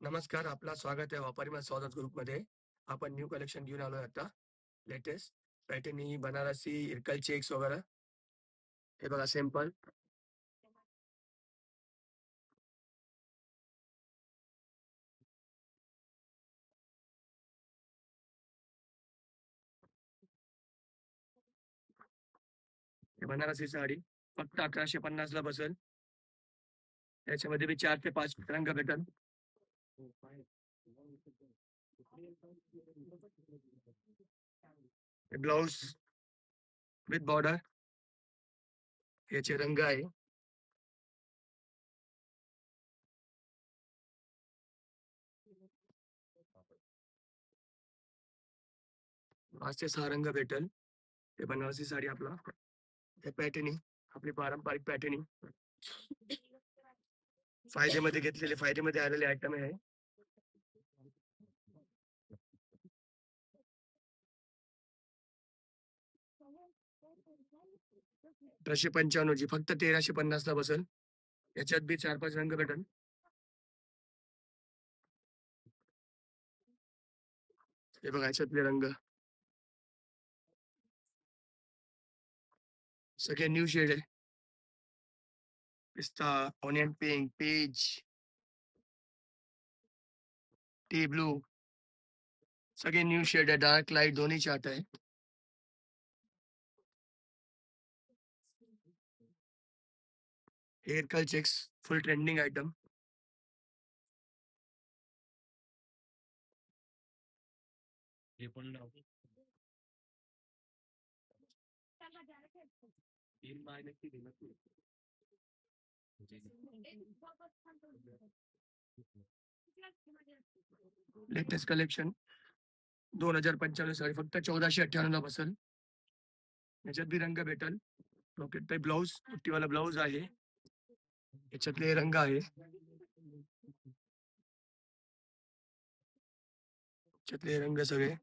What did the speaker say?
नमस्कार, आपला स्वागत आहे व्यापारी स्वागत ग्रुपमध्ये. आपण न्यू कलेक्शन घेऊन आलोय आता. लेटेस्ट पैठणी, बनारसी, इरकल चेक्स वगैरे. हे बघा सॅम्पल. बनारसी साडी फक्त 1150 ला बसेल. त्याच्यामध्ये बी चार ते पाच रंग भेटल हे ब्लाउज विथ बॉर्डर. याचे रंग आहे. पाच ते सहा रंग भेटेल. हे बनारसी साडी आपला. हे पैठणी आपली पारंपरिक पैठणी. फायद्यामध्ये घेतलेले फायद्यामध्ये आलेले आयटम आहे. अठराशे पंच्याण्णव ची फक्त तेराशे पन्नास ला बसेल. याच्यात बी चार पाच रंग भेटेल. हे बघा याच्यातले रंग. सगळे न्यू शेड आहे. पिस्ता, onion pink, peach. Tea blue. सगळे न्यू शेड आहे. डार्क लाईट दोन्ही चार्ट आहे. Irkal checks full trending item. हे पण लाव. तीन महिने केली तू. Latest collection. दोन हज़ार पंच्याण्णव साडी फक्त चौदाशे अठ्ठ्याण्णव ला बसेल. याच्यात बी रंग भेटल पॉकेट टाईप ब्लाऊज पुट्टीवाला ब्लाऊज आहे. याच्यातले रंग. याच्यातले रंग सगळे.